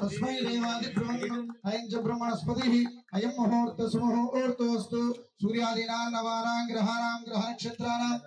తస్మై దేవాదిభ్యం అయం చ బ్రహ్మణస్పతి అయం ముహూర్త సుముహూర్తోస్తు సూర్యాదీనాం నవానాం గ్రహాణాం